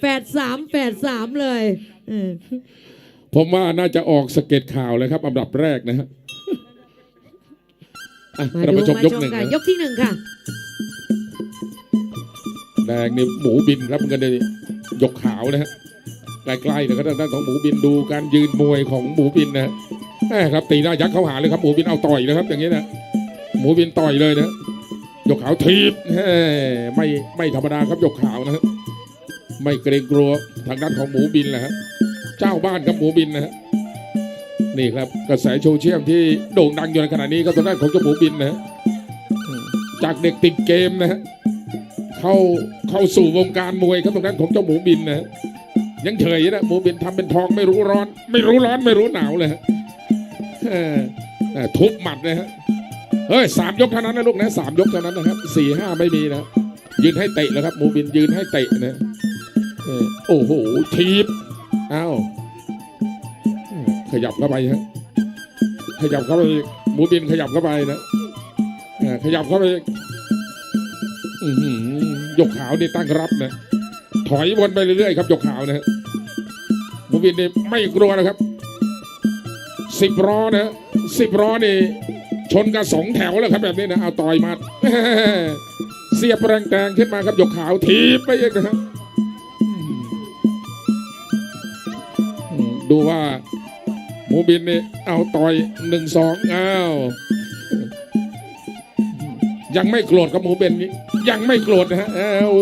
แฝดสามแฝดสามเลยเออผมว่าน่าจะออกสเก็ตข่าวเลยครับอันดับแรกนะฮะอะมาเราดูมาชมมายกชมหนึ่งกันนะยกที่หนึ่งค่ะ แดงนี่หมูบินครับมันก็ได้ยกขาวนะฮะใกล้ๆนะครับทางด้านของหมูบินดูการยืนมวยของหมูบินนะฮะแหม่ครับตีหน้ายักษ์เข้าหาเลยครับหมูบินเอาต่อยนะครับ อย่างนี้นะหมูบินต่อยเลยนะยกขาวทีบแหม่ไม่ไม่ธรรมดาครับยกขาวนะฮะ ไม่เกรงกลัวทางด้านของหมูบินแหละฮะเจ้าบ้านครับหมูบินนะฮะนี่ครับกระแสโซเชียลที่โด่งดังอยู่ในขณะนี้ก็ทางด้านของเจ้าหมูบินนะฮะจากเด็กติดเกมนะฮะเข้าเข้าสู่วงการมวยครับตรงนั้นของเจ้าหมูบินนะฮะยังเฉยนะหมูบินทำเป็นทองไม่รู้ร้อน ไม่รู้ร้อนไม่รู้หนาวเลยฮะทุบหมัดเลยฮะเฮ้ยสามยกเท่านั้นนะลูกนะสามยกเท่านั้นนะครับสี่ห้าไม่มีนะยืนให้เตะแล้วครับหมูบินยืนให้เตะนะ โอ้โหทีบอ้าวขยับเข้าไปฮะขยับเข้าไปหมูบินขยับเข้าไปนะขยับเข้าไปหยกขาวนี่ตั้งรับนะถอยวนไปเรื่อยๆครับยกขาวนะฮะมูบินนี่ไม่กลัวนะครับสิบล้อนะสิบล้อนี่ชนกันสองแถวแล้วครับแบบนี้นะเอาต่อยมาเสียบแรงแตงขึ้นมาครับยกขาวทีบไปอีกนะฮะอื ดูว่าหมูบินนี่เอาต่อยหนึ่งสองอ้าวยังไม่โกรธกับหมูเบนนี้ยังไม่โกรธนะฮะเออโอ้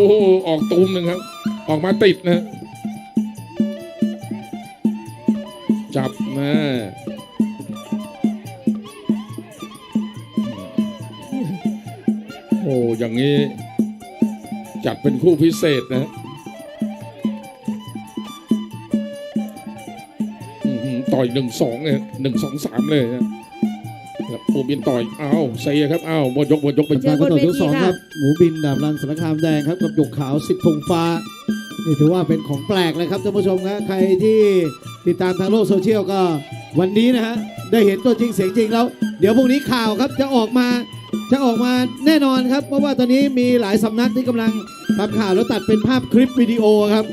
ออกตูมหนึ่งครับ ออกมาติดนะฮะจับนะโอ้อย่างนี้ จัดเป็นคู่พิเศษนะ ต่อยหนึ่งสองเลยหนึ่งสองสามเลยนะครับหมูบินต่อยอ้าวเซียครับอ้าวหมดยกหมดยกไปเจอการกระโดดยกสองครับหมูบินดาบรันสารคามแดงครับกับหยกขาวสิทธิ์ธงฟ้านี่ถือว่าเป็นของแปลกเลยครับท่านผู้ชมครับใครที่ติดตามทางโลกโซเชียลก็วันนี้นะฮะได้เห็นตัวจริงเสียงจริงแล้ว เดี๋ยวพรุ่งนี้ข่าวครับจะออกมาจะออกมาแน่นอนครับ เพราะว่าตอนนี้มีหลายสำนักที่กำลังทำข่าวแล้วตัดเป็นภาพคลิปวิดีโอครับ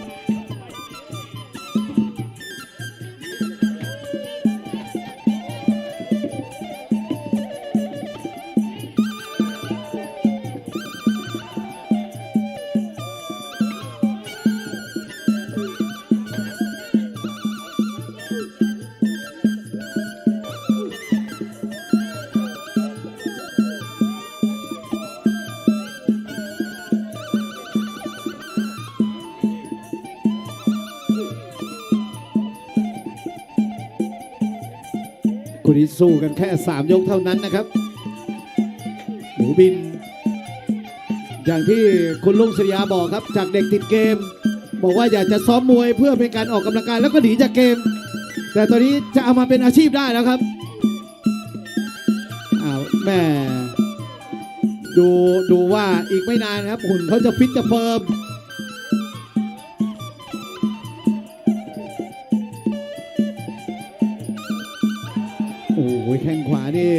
คุณนี้สู้กันแค่ 3 ยกเท่านั้นนะครับ หมูบิน อย่างที่คุณลุงศิริยาบอกครับ จากเด็กติดเกม บอกว่าอยากจะซ้อมมวยเพื่อเป็นการออกกำลังกายแล้วก็หนีจากเกม แต่ตอนนี้จะเอามาเป็นอาชีพได้แล้วครับอ้าวแม่ดูดูว่าอีกไม่นานครับหุ่นเขาจะฟิตจะเฟิร์ม หแข้งขวานี่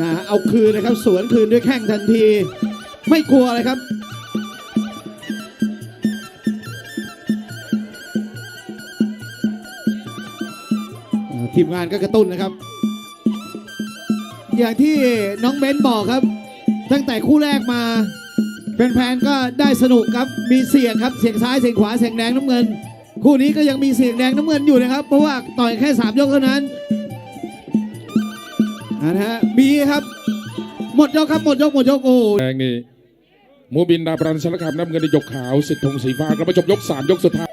นะเอาคืนนะครับ สวนคืนด้วยแข้งทันที ไม่กลัวเลยครับ ทีมงานก็กระตุ้นนะครับ อย่างที่น้องเบนบอกครับ ตั้งแต่คู่แรกมาแฟนๆก็ได้สนุกครับมีเสียงครับเสียงซ้ายเสียงขวาเสียงแดงน้ำเงิน คู่นี้ก็ยังมีเสียงแดงน้ำเงินอยู่นะครับ เพราะว่าต่อยแค่ 3 ยกเท่านั้น นะฮะมีครับ หมดยกครับหมดยกหมดยกโอ้แดงนี่มูบินดาบรันสารคามน้ำเงินในยกขาวสิทธงสีฟ้ากระมาจบยกสามยกสุดท้าย